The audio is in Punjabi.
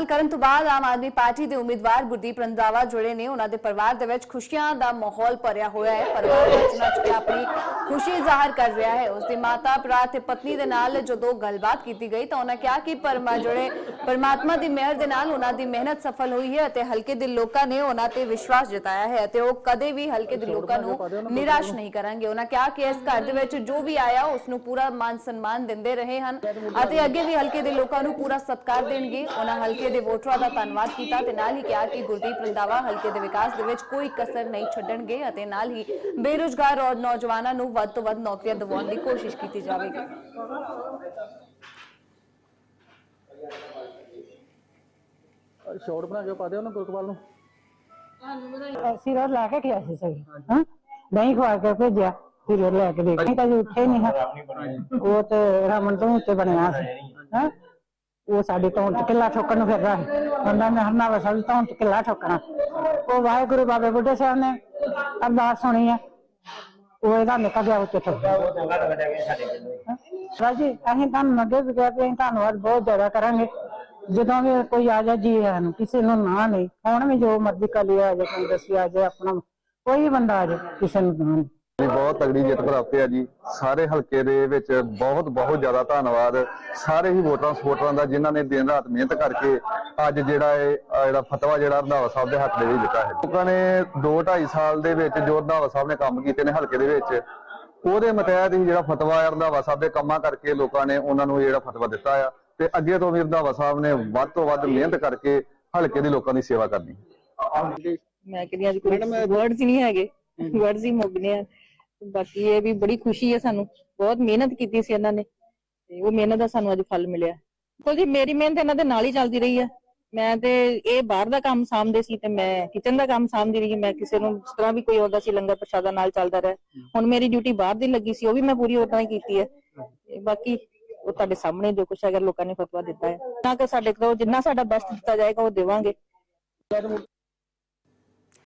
ਹਾਸਲ ਕਰਨ ਤੋਂ ਬਾਅਦ ਆਮ ਆਦਮੀ ਪਾਰਟੀ ਦੇ ਉਮੀਦਵਾਰ ਗੁਰਦੀਪ ਰੰਧਾਵਾ ਜੁੜੇ ਨੇ। ਉਹਨਾਂ ਦੇ ਪਰਿਵਾਰ ਦੇ ਵਿੱਚ ਖੁਸ਼ੀਆਂ ਦਾ ਮਾਹੌਲ ਭਰਿਆ ਹੋਇਆ ਹੈ। ਪਰਿਵਾਰ ਵਿੱਚ ਨੱਚ ਕੇ ਆਪਣੀ ਖੁਸ਼ੀ ਜ਼ਾਹਰ ਕਰ ਰਿਹਾ ਹੈ। ਉਸ ਦੀ ਮਾਤਾ, ਭਰਾ ਤੇ ਪਤਨੀ ਦੇ ਨਾਲ ਜਦੋਂ ਗੱਲਬਾਤ ਕੀਤੀ ਗਈ ਤਾਂ ਉਹਨਾਂ ਕਿਹਾ ਕਿ ਪਰਮਾ ਜਿਹੜੇ ਪਰਮਾਤਮਾ ਦੀ ਮਿਹਰ ਦੇ ਨਾਲ ਉਹਨਾਂ ਦੀ ਮਿਹਨਤ ਸਫਲ ਹੋਈ ਹੈ ਅਤੇ ਹਲਕੇ ਦੇ ਲੋਕਾਂ ਨੇ ਉਹਨਾਂ ਤੇ ਵਿਸ਼ਵਾਸ ਜਤਾਇਆ ਹੈ ਅਤੇ ਉਹ ਕਦੇ ਵੀ ਹਲਕੇ ਦੇ ਲੋਕਾਂ ਨੂੰ ਨਿਰਾਸ਼ ਨਹੀਂ ਕਰਾਂਗੇ। ਉਹਨਾਂ ਕਿਹਾ ਕਿ ਇਸ ਘਰ ਦੇ ਵਿੱਚ ਜੋ ਵੀ ਆਇਆ ਉਸ ਨੂੰ ਪੂਰਾ ਮਾਨ ਸਨਮਾਨ ਦਿੰਦੇ ਰਹੇ ਹਨ ਅਤੇ ਅੱਗੇ ਵੀ ਹਲਕੇ ਦੇ ਲੋਕਾਂ ਨੂੰ ਪੂਰਾ ਸਤਿਕਾਰ ਦੇਣਗੇ। ਉਹਨਾਂ ਹਲਕੇ ਦੇ ਵੋਟਰਾਂ ਦਾ ਧੰਨਵਾਦ ਕੀਤਾ ਤੇ ਨਾਲ ਹੀ ਕਿਹਾ ਕਿ ਗੁਰਦੀਪ ਰੰਧਾਵਾ ਹਲਕੇ ਦੇ ਵਿਕਾਸ ਦੇ ਵਿੱਚ ਕੋਈ ਕਸਰ ਨਹੀਂ ਛੱਡਣਗੇ ਅਤੇ ਨਾਲ ਹੀ ਬੇਰੁਜ਼ਗਾਰ ਔਰ ਨੌਜਵਾਨਾਂ ਨੂੰ ਵੱਧ ਤੋਂ ਵੱਧ ਨੌਕਰੀਆਂ ਦਿਵਾਉਣ ਦੀ ਕੋਸ਼ਿਸ਼ ਕੀਤੀ ਜਾਵੇਗੀ। ਸ਼ਾਰਟ ਬਣਾ ਕੇ ਪਾ ਦਿਓ ਨਾ। ਗੁਰਕਵਾਲ ਨੂੰ ਅਸੀਂ ਰੋਜ਼ ਲੈ ਕੇ ਗਿਆ ਸੀ ਸਹੀ ਹਾਂ। ਦਹੀਂ ਖਵਾ ਕੇ ਭੇਜਿਆ ਫਿਰ ਉਹ ਲੈ ਕੇ ਦੇ ਗਏ ਤਾਂ ਜੀ ਉੱਠੇ ਨਹੀਂ ਹੈ। ਉਹ ਤੇ ਰਮਨ ਤੋਂ ਉੱਤੇ ਬਣਿਆ ਸੀ ਹਾਂ। ਉਹ ਸਾਡੇ ਤੋਂ ਕਿੱਲਾ ਠੋਕਣ ਨੂੰ ਫਿਰ ਹੈ ਉਹਨਾਂ ਨੇ ਹਰਨਾ ਵਸਲ ਤੋਂ ਕਿੱਲਾ ਠੋਕਣਾ। ਉਹ ਵਾਹਿਗੁਰੂ ਬਾਬੇ ਬੁੱਢੇ ਸਾਹਿਬ ਨੇ ਅਰਦਾਸ ਸੁਣੀ ਹੈ ਉਹ ਇਹਦਾ ਨਿਕਲ ਗਿਆ ਉੱਤੇ ਤੋਂ ਰਾਜੀ ਅਸੀਂ ਤੁਹਾਨੂੰ ਅੱਗੇ ਵੀ ਕਿਹਾ ਵੀ ਅਸੀਂ ਧੰਨਵਾਦ ਬਹੁਤ ਜ਼ਿਆਦਾ ਕਰਾਂਗੇ। ਜਦੋਂ ਵੀ ਕੋਈ ਆ ਜਾ ਜੀ ਆਇਆਂ ਨੂੰ, ਕਿਸੇ ਨੂੰ ਨਾ ਨਹੀਂ ਹੁਣ ਵੀ ਜੋ ਮਰਜ਼ੀ ਕਲੀ ਆ ਜਾ ਕਾਂਗਰਸੀ ਆ ਜਾ ਆਪਣਾ, ਕੋਈ ਵੀ ਬੰਦਾ ਆ ਜਾ, ਕਿਸੇ ਨੂੰ ਨਾ ਨਹੀਂ ਜੀ ਬਹੁਤ ਤਗੜੀ ਜਿੱਤ ਪ੍ਰਾਪਤ ਹੈ ਜੀ। ਸਾਰੇ ਹਲਕੇ ਦੇ ਵਿੱਚ ਬਹੁਤ ਬਹੁਤ ਜ਼ਿਆਦਾ ਧੰਨਵਾਦ। ਸਾਰੇ ਹੀ ਵੋਟਰਾਂ ਸਪੋਰਟਰਾਂ ਦਾ, ਜਿਨ੍ਹਾਂ ਨੇ ਦਿਨ ਰਾਤ ਮਿਹਨਤ ਕਰਕੇ ਅੱਜ ਜਿਹੜਾ ਇਹ ਅਹ ਜਿਹੜਾ ਫਤਵਾ ਜਿਹੜਾ ਰੰਧਾਵਾ ਸਾਹਿਬ ਦੇ ਹੱਥ ਦੇ ਵਿੱਚ ਦਿੱਤਾ ਹੈ। ਲੋਕਾਂ ਨੇ 2.5 ਸਾਲ ਦੇ ਵਿੱਚ ਜੋ ਰੰਧਾਵਾ ਸਾਹਿਬ ਨੇ ਕੰਮ ਕੀਤੇ ਨੇ ਹਲਕੇ ਦੇ ਵਿੱਚ, ਉਹਦੇ ਮਤਹਿਤ ਹੀ ਜਿਹੜਾ ਫਤਵਾ ਹੈ ਰੰਧਾਵਾ ਸਾਹਿਬ ਦੇ ਕੰਮਾਂ ਕਰਕੇ ਲੋਕਾਂ ਨੇ ਉਹਨਾਂ ਨੂੰ ਜਿਹੜਾ ਫਤਵਾ ਦਿੱਤਾ ਆ। ਤੇ ਅੱਗੇ ਤੋਂ ਵੀ ਰੰਧਾਵਾ ਸਾਹਿਬ ਨੇ ਵੱਧ ਤੋਂ ਵੱਧ ਮਿਹਨਤ ਕਰਕੇ ਹਲਕੇ ਦੇ ਲੋਕਾਂ ਦੀ ਸੇਵਾ ਕਰਨੀ। ਮੈਂ ਕਹਿੰਦੀ ਅੱਜ ਕੋਈ ਵਰਡਸ ਨਹੀਂ ਹੈਗੇ ਵਰਡਸ ਹੀ ਮੁੱਕਨੇ ਆ। ਬਾਕੀ ਇਹ ਵੀ ਬੜੀ ਖੁਸ਼ੀ ਹੈ ਸਾਨੂੰ, ਬਹੁਤ ਮਿਹਨਤ ਕੀਤੀ ਸੀ ਇਹਨਾਂ ਨੇ, ਤੇ ਉਹ ਮਿਹਨਤ ਦਾ ਸਾਨੂੰ ਅੱਜ ਫਲ ਮਿਲਿਆ। ਦੇਖੋ ਜੀ, ਮੇਰੀ ਮਿਹਨਤ ਇਹਨਾਂ ਦੇ ਨਾਲ ਹੀ ਚੱਲਦੀ ਰਹੀ ਹੈ ਮੈਂ ਤੇ ਇਹ ਬਾਹਰ ਦਾ ਕੰਮ ਸਾਂਭਦੇ ਸੀ ਤੇ ਮੈਂ ਕਿਚਨ ਦਾ ਕੰਮ ਸਾਂਭਦੀ ਰਹੀ, ਮੈਂ ਕਿਸੇ ਨੂੰ ਜਿਸ ਤਰ੍ਹਾਂ ਵੀ ਕੋਈ ਆਉਂਦਾ ਸੀ, ਲੰਗਰ ਪ੍ਰਸ਼ਾਦਾ ਨਾਲ ਚੱਲਦਾ ਰਿਹਾ। ਹੁਣ ਮੇਰੀ ਡਿਊਟੀ ਬਾਹਰ ਦੀ ਲੱਗੀ ਸੀ, ਉਹ ਵੀ ਮੈਂ ਪੂਰੀ ਉਦਾਂ ਹੀ ਕੀਤੀ ਹੈ। ਬਾਕੀ ਉਹ ਤੁਹਾਡੇ ਸਾਹਮਣੇ ਜੋ ਕੁਛ ਹੈਗਾ, ਲੋਕਾਂ ਨੇ ਫਤਵਾ ਦਿੱਤਾ ਹੈ। ਤਾਂ ਕਿ ਸਾਡੇ ਕੋਲ ਜਿੰਨਾ ਸਾਡਾ ਬੈਸਟ ਦਿੱਤਾ ਜਾਏਗਾ, ਉਹ ਦੇਵਾਂਗੇ।